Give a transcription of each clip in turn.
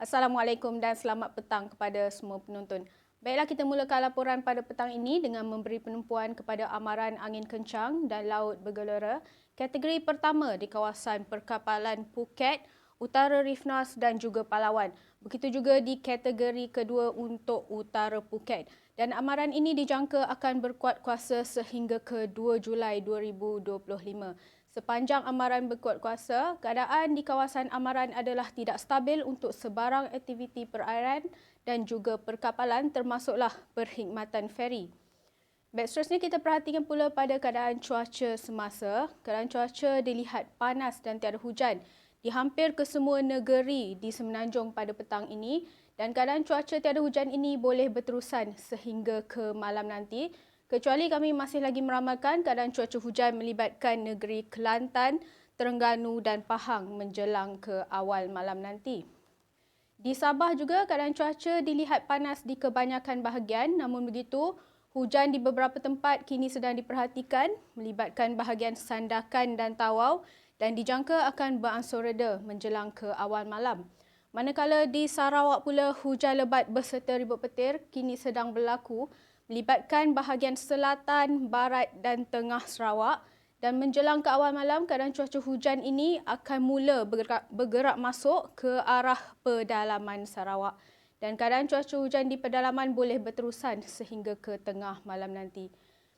Assalamualaikum dan selamat petang kepada semua penonton. Baiklah kita mulakan laporan pada petang ini dengan memberi penumpuan kepada amaran angin kencang dan laut bergelora. Kategori pertama di kawasan perkapalan Phuket, Utara Rifnas dan juga Palawan. Begitu juga di kategori kedua untuk Utara Phuket. Dan amaran ini dijangka akan berkuat kuasa sehingga ke 2 Julai 2025. Sepanjang amaran berkuat kuasa, keadaan di kawasan amaran adalah tidak stabil untuk sebarang aktiviti perairan dan juga perkapalan termasuklah perkhidmatan feri. Baik, seterusnya kita perhatikan pula pada keadaan cuaca semasa. Keadaan cuaca dilihat panas dan tiada hujan di hampir kesemua negeri di Semenanjung pada petang ini dan keadaan cuaca tiada hujan ini boleh berterusan sehingga ke malam nanti Kecuali kami masih lagi meramalkan keadaan cuaca hujan melibatkan negeri Kelantan, Terengganu dan Pahang menjelang ke awal malam nanti. Di Sabah juga keadaan cuaca dilihat panas di kebanyakan bahagian namun begitu hujan di beberapa tempat kini sedang diperhatikan melibatkan bahagian Sandakan dan Tawau dan dijangka akan beransur reda menjelang ke awal malam. Manakala di Sarawak pula hujan lebat berserta ribut petir kini sedang berlaku melibatkan bahagian selatan, barat dan tengah Sarawak dan menjelang ke awal malam keadaan cuaca hujan ini akan mula bergerak, bergerak masuk ke arah pedalaman Sarawak dan keadaan cuaca hujan di pedalaman boleh berterusan sehingga ke tengah malam nanti.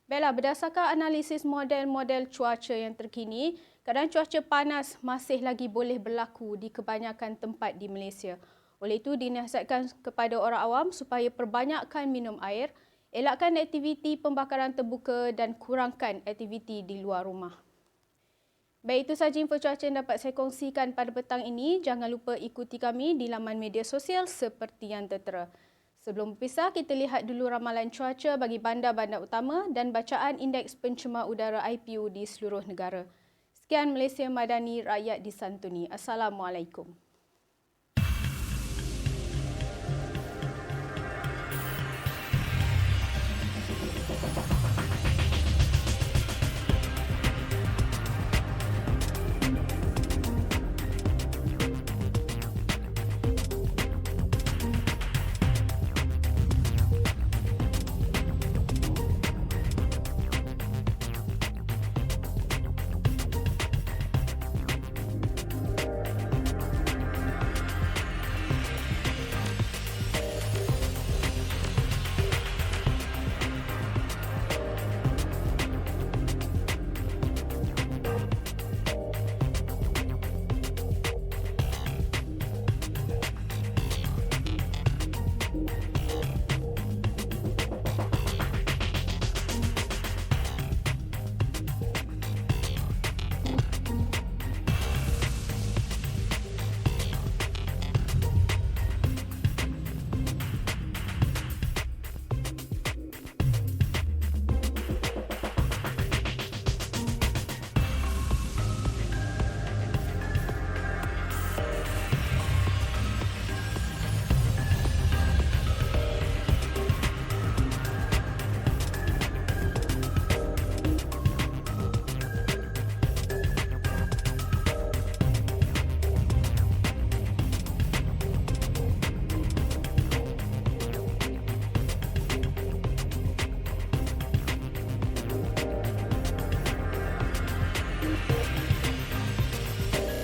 Baiklah, berdasarkan analisis model-model cuaca yang terkini, keadaan cuaca panas masih lagi boleh berlaku di kebanyakan tempat di Malaysia. Oleh itu, dinasihatkan kepada orang awam supaya perbanyakkan minum air, Elakkan aktiviti pembakaran terbuka dan kurangkan aktiviti di luar rumah. Baik, itu sahaja info cuaca yang dapat saya kongsikan pada petang ini. Jangan lupa ikuti kami di laman media sosial seperti yang tertera. Sebelum berpisah, kita lihat dulu ramalan cuaca bagi bandar-bandar utama dan bacaan indeks pencemar udara IPU di seluruh negara. Sekian Malaysia Madani Rakyat Disantuni. Assalamualaikum.